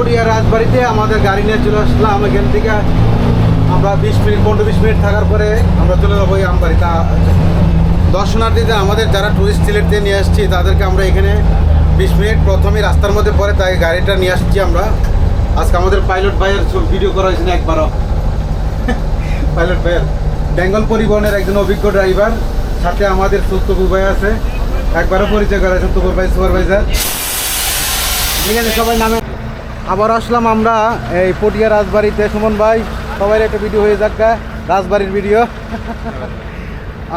পুরিয়া রাজবাড়িতে আমাদের গাড়ি নিয়ে চলে আসলাম। এখান থেকে আমরা বিশ মিনিট, পনেরো বিশ মিনিট থাকার পরে আমরা চলে যাব এই আমবাড়ি। তা দর্শনার্থীদের, আমাদের যারা টুরিস্ট সিলেটে নিয়ে আসছি, তাদেরকে আমরা এখানে বিশ মিনিট প্রথমে রাস্তার মধ্যে পরে তাই গাড়িটা নিয়ে আসছি আমরা। আজকে আমাদের পাইলট ভাইয়ের ভিডিও করা হয়েছে না একবারও। পাইলট ভাইয়ের। বেঙ্গল পরিবহনের একজন অভিজ্ঞ ড্রাইভার সাথে আমাদের সুস্তবু ভাই আছে। একবারও পরিচয় করা সুস্তবু ভাই সুপারভাইজার ঠিক আছে, সবাই নামে। আবার আসলাম আমরা এই পটিয়া রাজবাড়িতে। সুমন ভাই সবাই একটা ভিডিও হয়ে যাক রাজবাড়ির ভিডিও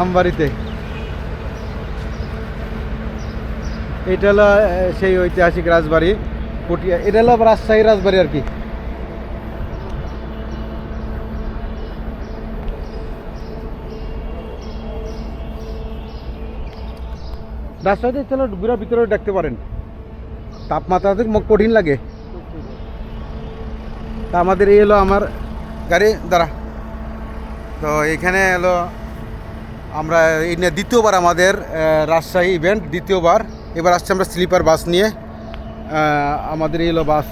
আমবাড়িতে। এটা হলো সেই ঐতিহাসিক রাজবাড়ি, পটিয়া, এটা হলো রাজশাহী রাজবাড়ি আর কি। রাজশাহীতে ঘুরা ভিতরে দেখতে পারেন। তাপমাত্রা তো কঠিন লাগে। তা আমাদের এই হলো আমার গাড়ি দাঁড়া। তো এখানে এলো আমরা এই নিয়ে দ্বিতীয়বার আমাদের রাজশাহী ইভেন্ট দ্বিতীয়বার। এবার আসছে আমরা স্লিপার বাস নিয়ে আমাদের এই হলো বাস।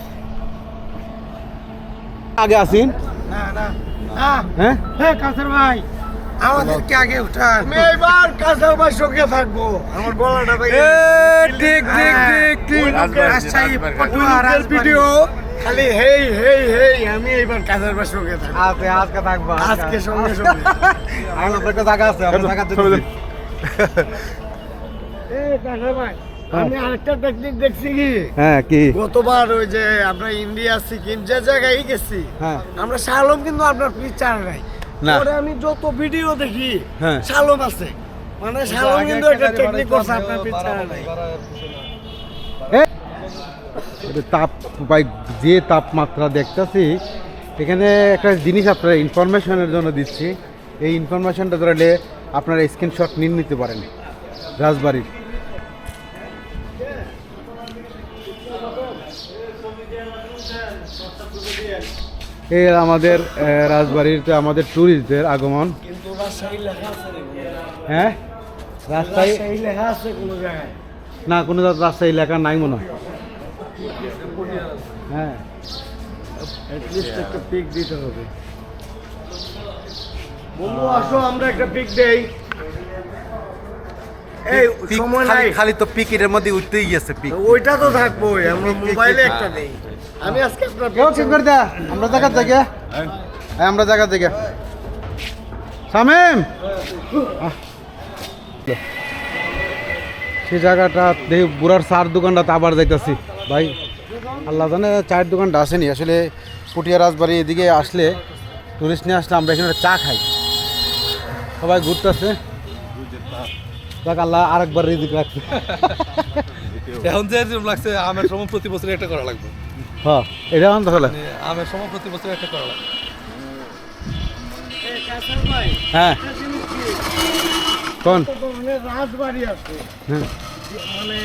আগে আসিন না না। না হ্যাঁ? হ্যাঁ কাসের ভাই। আমাদেরকে আগে উঠান। আমি এইবার কাসের সঙ্গে থাকব। আমার গলাটা ভাই ঠিক ঠিক ঠিক ঠিক। রাজশাহী পটুয়া ভিডিও। খালি হেই হেই হেই আমি এইবার কাসের ভাই সঙ্গে থাকব। আজকে আজকে থাকব আজকে। সঙ্গে সঙ্গে। আমার তো একটা জায়গা আছে আমরা জায়গা ভাই আমি আরেকটা টেকনিক দেখছি কি? হ্যাঁ কি? গতবার ওই যে আমরা ইন্ডিয়া সিকিম যে জায়গায় গেছি হ্যাঁ। আমরা শালম কিন্তু আপনার পিকচার নাই। না। পরে আমি যত ভিডিও দেখি হ্যাঁ। শালম আছে। মানে শালম কিন্তু একটা টেকনিক করছে আপনার পিকচার নাই তাপ ভাই যে তাপমাত্রা দেখতেছি এখানে একটা জিনিস আপনারা ইনফরমেশনের জন্য দিচ্ছি। এই ইনফরমেশনটা ধরলে আপনারা স্ক্রিনশট নিয়ে নিতে পারেন। রাজবাড়ির। এই আমাদের রাজবাড়িতে আমাদের ট্যুরিস্টদের আগমন। লেখা হ্যাঁ? রাস্তায় লেখা আছে কোনো জায়গায়? না কোনো রাস্তায় এলাকা নাই মনে হয়। হ্যাঁ। একটা পিক দিতে হবে। বন্ধু আসো আমরা একটা পিক দেই। খালি তো পিকেটের মধ্যে উঠতেই গেছে পিক। ওইটা তো থাকবোই আমরা মোবাইলে একটা দেই আমি আজকে আপনার কেউ ঠিক করে দেয়া। আমরা জায়গা থেকে হ্যাঁ আমরা জায়গা থেকে। সেই জায়গাটা দেখি বুড়ার চার দোকানটা আবার যাইতাছি। ভাই আল্লাহ জানে চায়ের দোকানটা আসেনি। আসলে পুটিয়া রাজবাড়ি এদিকে আসলে টুরিস্ট নিয়ে আসলে আমরা এখানে একটা চা খাই। সবাই ঘুরতেছে। দেখ আল্লাহ আরেকবার রিজিক রাখছে এখন যে যেরকম লাগছে আমের সময় প্রতি বছর একটা করা লাগবে। হ্যাঁ এটা তাহলে মানে আমের সময় প্রতি বছর একটা করা লাগবে। হ্যাঁ। কোন? রাজবাড়ি আছে হ্যাঁ। মানে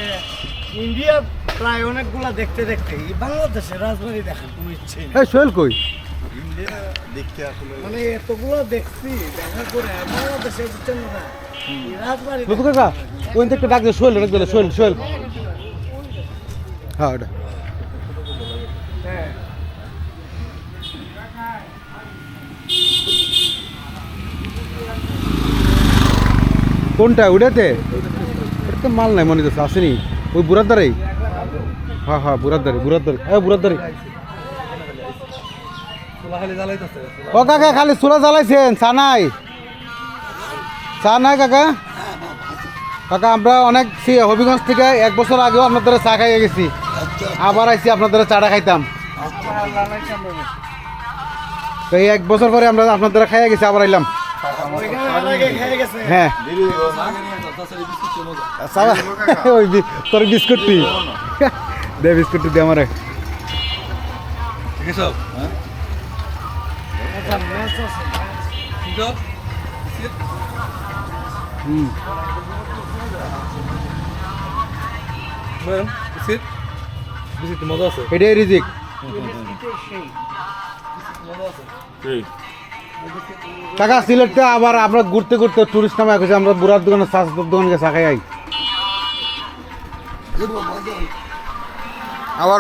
ইন্ডিয়া প্রায় অনেকগুলা দেখতে দেখতে এই বাংলাদেশে রাজবাড়ি দেখার কোনো ইচ্ছে নেই। সোহেল কই? মানে এতগুলো দেখছি দেখার পরে বাংলাদেশে বুঝছেন না এই রাজবাড়ি লুকু কাকা ওই থেকে ডাক দে সোহেল ডাক দিলে সোহেল সোহেল হ্যাঁ ওটা। হ্যাঁ কোনটা ওটাতে এটা তো মাল নাই মনে হচ্ছে আসেনি। ওই বুড়ার দ্বারাই? হ্যাঁ হ্যাঁ বুড়ার দ্বারে বুড়ার দ্বারে হ্যাঁ বুড়ার দ্বারে চুলা খালি জ্বালাইতেছে ও কাকা খালি চুলা জ্বালাইছেন চা নাই? চা নাই কাকা? কাকা আমরা অনেক হবিগঞ্জ থেকে এক বছর আগেও আপনাদের চা খাইয়ে গেছি। আবার আইছি আপনাদের চাটা খাইতাম। তো এই এক বছর পরে আমরা আপনাদের খাইয়ে গেছি আবার আইলাম। হ্যাঁ। ওই তোর বিস্কুটটি। দে বিস্কুটটি দে আমারে। ঠিক আছে এটাই রিজিক। আছে সিলেটে আবার আমরা ঘুরতে ঘুরতে টুরিস্ট নামে গেছি আমরা বুড়ার দোকানে চাষ দোকানকে চা খাই, আই। আবার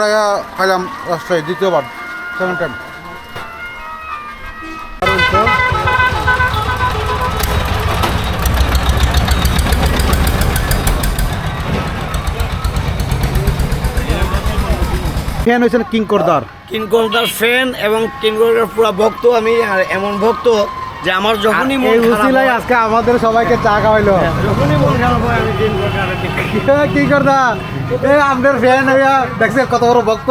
খাইলাম রাজশাহী, দ্বিতীয়বার সেকেন্ড টাইম ফ্যান হয়েছেন কিং করদার? কিনকলদার ফ্যান এবং কিনকলদার পুরো ভক্ত আমি আর এমন ভক্ত যে আমার যখনই মন এই খারাপ আজকে আমাদের সবাইকে চা খাওয়াইলো। যখনই মন খারাপ হয় আমি কি করদা এই আমাদের ফ্যান হইয়া দেখছে কত বড় ভক্ত।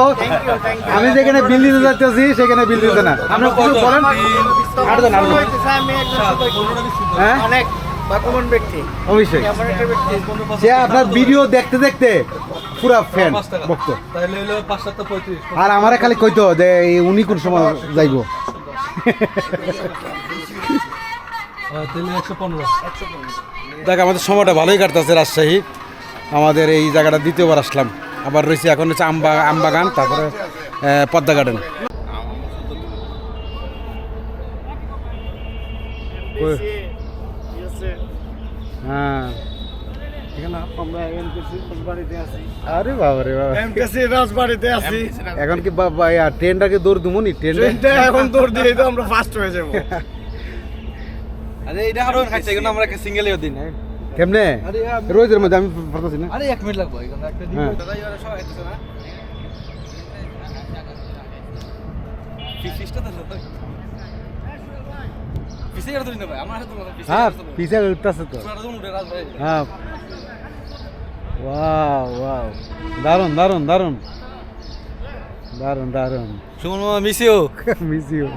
আমি যেখানে বিল দিতে যাচ্ছি সেখানে বিল দিতে না। আপনি কিছু বলেন। আটজন হ্যাঁ? অনেক ভাগ্যবান ব্যক্তি। অবশ্যই। আপনার ভিডিও দেখতে দেখতে পুরা ফ্যান ভক্ত। আর আমারে খালি কইতো যে উনি কোন সময় যাইব? দেখ আমাদের সময়টা ভালোই কাটতেছে রাজশাহী। আমাদের এই জায়গাটা দ্বিতীয়বার আসলাম। আবার রয়েছে এখন হচ্ছে আমবা আমবাগান তারপরে পদ্মা গার্ডেন হ্যাঁ। আমরা এমকেসি রাজবাড়িতে আছি। আরে বাবা রে বাবা। এমকেসি রাজবাড়িতে আছি। এখন কি বাবা ইয়া দৌড় দুমনি ট্রেনটা ট্রেনটা এখন দৌড় দিয়ে তো আমরা ফার্স্ট হয়ে যাব। আরে এটা আরও খাইছে আমরা সিঙ্গেল দিন কেমনে? রোজের মধ্যে আমি পারতেছি না? আরে এক মিনিট লাগবে এখানে একটা দিন হ্যাঁ। দাদা এবারে সব আইতেছে না? ফিসটা তো ফিসে আর ধরি না ভাই আমার হাতে তো হ্যাঁ পিছে হ্যাঁ। ওয়াও ওয়াও দারুণ দারুণ দারুণ দারুণ দারুণ Suman miss you miss you